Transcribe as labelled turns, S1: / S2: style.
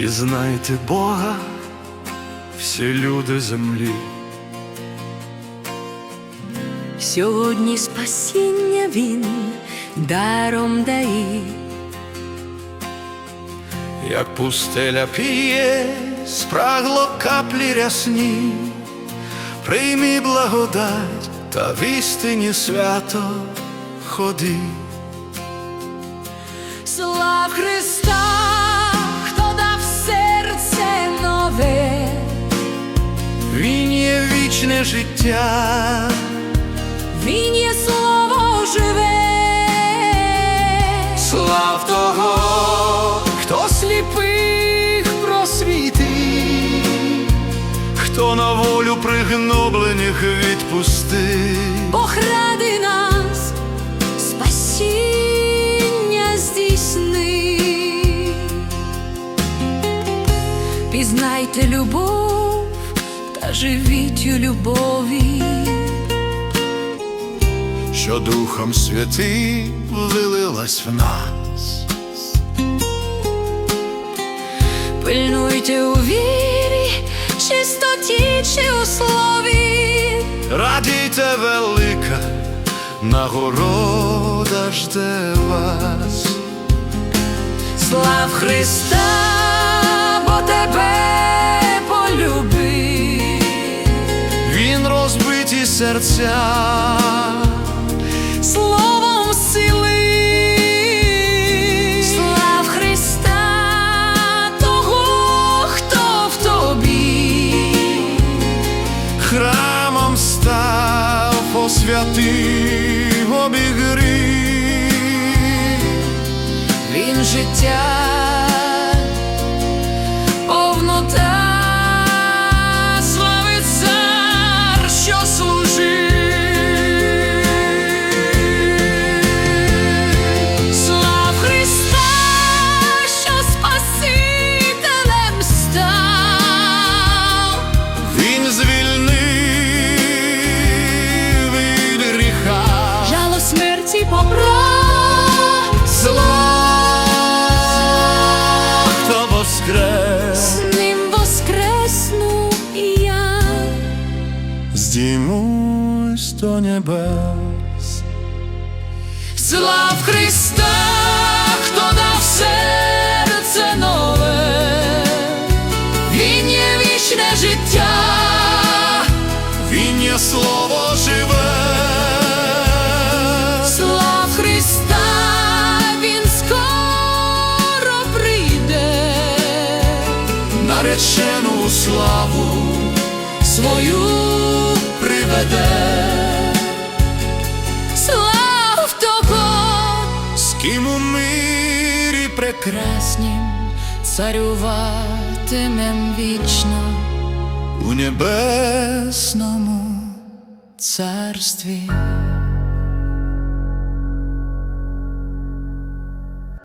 S1: Пізнайте Бога, всі люди землі.
S2: Сьогодні спасіння він даром дає,
S1: Як пустеля п'є, спрагло каплі рясні, приймі благодать та в істині свято ходи. Вічне життя,
S2: Він є слово живе,
S1: слав того, хто сліпих просвітить, хто на волю пригноблених відпустив.
S2: Бог ради нас спасіння здійснив. Пізнайте любов та живіть у любові.
S1: що Духом Святим вилилась в нас.
S2: Пильнуйте у вірі, чистоті чи у слові.
S1: Радійте велика, нагорода жде вас.
S2: Слав Христа,
S1: розбиті серця,
S2: Словом сили. Слав Христа, того, хто в тобі.
S1: храмом став посвятив обігрів.
S2: Він життя, побрав.
S1: Хто воскрес,
S2: З ним воскресну і я.
S1: здіймусь до небес. Наречену славу
S2: свою
S1: приведе,
S2: слав того,
S1: з ким у мирі
S2: прекраснім. царюватимем вічно.
S1: у небесному царстві.